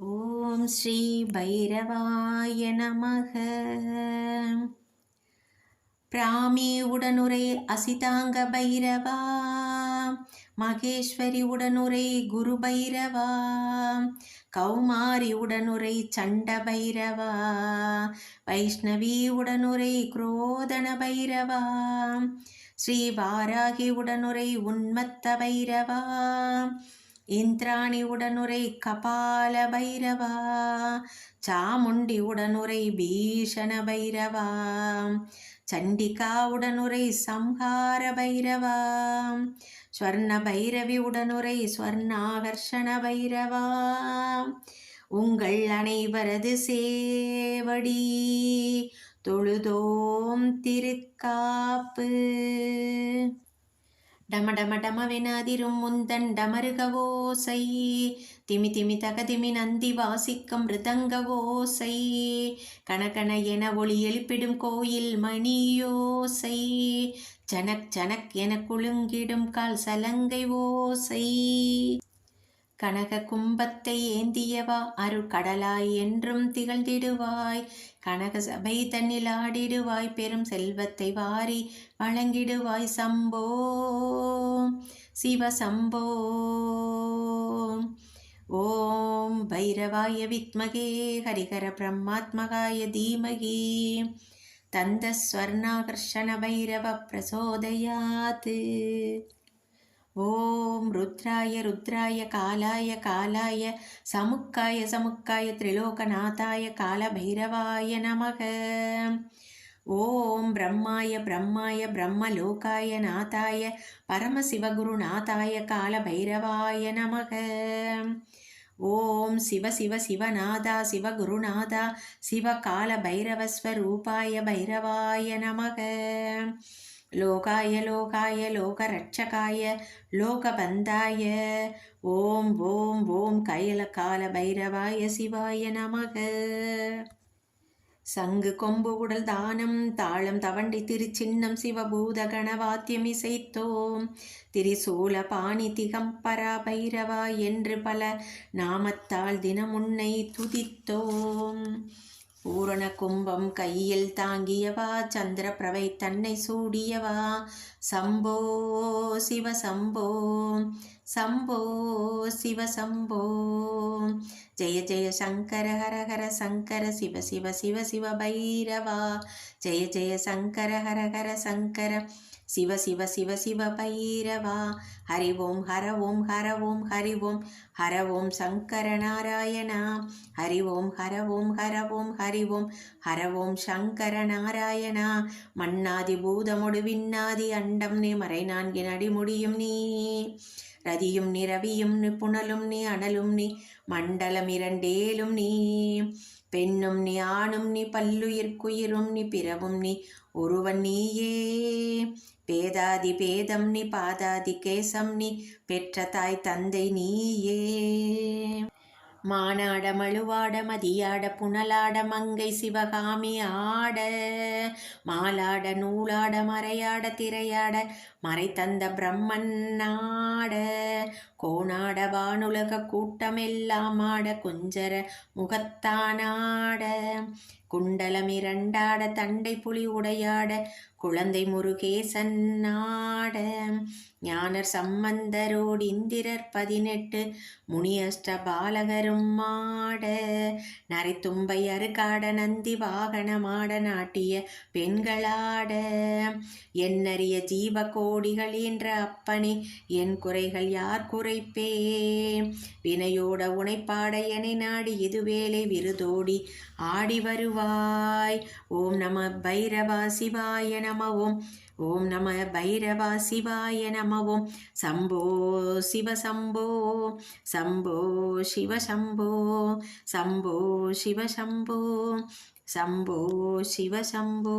ஓம் ஸ்ரீ பைரவாய நமக. பிராமி உடனுரை அசிதாங்க பைரவா. மகேஸ்வரி உடனுரை குரு பைரவா. கௌமாரி உடனுரை சண்ட பைரவா. வைஷ்ணவி உடனுரை குரோதன பைரவா. ஸ்ரீ வாராகி உடனுரை உன்மத்த பைரவா. இந்திராணி உடனுரை கபால பைரவா சாமுண்டி உடனுரை பீஷண பைரவா சண்டிகா உடனுரை சம்ஹார பைரவா ஸ்வர்ண பைரவி உடனுரை ஸ்வர்ணாகர்ஷண பைரவா. உங்கள் அனைவரது சேவடி தொழுதோம் திருக்காப்பு. டம டம டமவெனதிரும் முந்தன் டமருகவோசை திமி திமி தகதிமி நந்தி வாசிக்கும் மிருதங்கவோசை கணக்கண என ஒளி எழுப்பிடும் கோயில் மணியோசை. ஜனக் ஜனக் என குலுங்கிடும் கால் சலங்கை ஓசை. கனக கும்பத்தை ஏந்தியவா? அருட்கடலாய் என்றும் திகழ்ந்திடுவாய். கனக சபை தன்னில் ஆடிடுவாய். பெரும் செல்வத்தை வாரி வழங்கிடுவாய். சம்போ சிவ சம்போ ஓம் பைரவாய வித்மகே ஹரிகர பிரம்மாத்மகாய தீமகி. தந்த ஸ்வர்ணாகர்ஷண பைரவ பிரசோதயாத். ஓம் ருத்ராய ருத்ராய காலாய காலாய சமுக்காய சமுக்காய திரிலோகநாதாய காலபைரவாய நமக. ஓம் பிரம்மாய பிரம்மாய பிரம்மலோகாய நாதாய பரமசிவகுருநாதாய காலபைரவாய நமக. ஓம் சிவ சிவ சிவநாதா சிவகுருநாதா சிவகால பைரவஸ்வரூபாய பைரவாய நமக. லோகாய லோகாய லோகரட்சகாய லோகபந்தாய. ஓம் ஓம் ஓம் கைல கால பைரவாய சிவாய நமக. சங்கு கொம்பு உடல் தானம் தாளம் தவண்டி திருச்சின்னம் சிவபூத கணவாத்தியம் இசைத்தோம். திரிசூல பாணி திகம்பரா பைரவா என்று பல நாமத்தால் தினமுன்னை துதித்தோம். பூரண கும்பம் கையில் தாங்கியவா சந்திர பிரவை தன்னை சூடியவா? சம்போ சிவ சம்போ சம்போ சிவ சம்போ ஜெய ஜெய சங்கர ஹர ஹர சங்கர சிவ சிவ சிவ சிவ பைரவா? ஜெய ஜெய சங்கர ஹர ஹர சங்கர சிவ சிவ சிவ சிவ பைரவா. ஹரி ஓம் ஹர ஓம் ஹர ஓம் ஹரி ஓம். ஹர ஓம் சங்கர நாராயணா. ஹரி ஓம் ஹர ஓம் ஹர ஓம் ஹரி ஓம். ஹர ஓம் சங்கர நாராயணா. மண்ணாதி பூதமுடு விண்ணாதி அண்டம் நீ மறை நான்கின் அடிமுடியும் நீ. ரதியும் நீ ரவியும் நீ புனலும் நீ அனலும் நீ. மண்டலம் இரண்டேலும் நீ. பெண்ணும் நீ ஆணும் நீ பல்லுயிர்க்குயிரும் நீ பிறவும் நீ ஒருவன் நீயே. பேதாதி பேதம் நீ பாதாதி கேசம் நீ பெற்ற தாய் தந்தை நீயே. மானாட மழுவாட மதியாட புனலாட மங்கை சிவகாமி ஆட மாலாட நூலாட மறையாட திரையாட மறை தந்த பிரம்மன் நாட கோணாட வானுலக கூட்டமெல்லாம் ஆட குஞ்சர முகத்தானாட. குண்டலம் இரண்டாட தண்டை புலி உடையாட குழந்தை முருகேசன் நாட. ஞானர் சம்பந்தரோடு இந்திரர் பதினெட்டு முனியஷ்ட பாலகரும் மாட. நரைத்தும்பை அருகாட நந்தி வாகனமாட நாட்டிய பெண்களாட. என்னறிய ஜீவ கோடிகள் என்ற அப்பனே என் குறைகள் யார் குறைப்பே? வினையோட உனைப்பாட என நாடி இதுவேளை விருதோடி ஆடி வருவாய் ஓம் நம பைரவா சிவாய நம ஓம் ஓம் நம பைரவா சிவாய நம ஓம் சம்போ சிவ சம்போ சம்போ சிவ சம்போ சம்போ சிவ சம்போ சம்போ சிவ சம்போ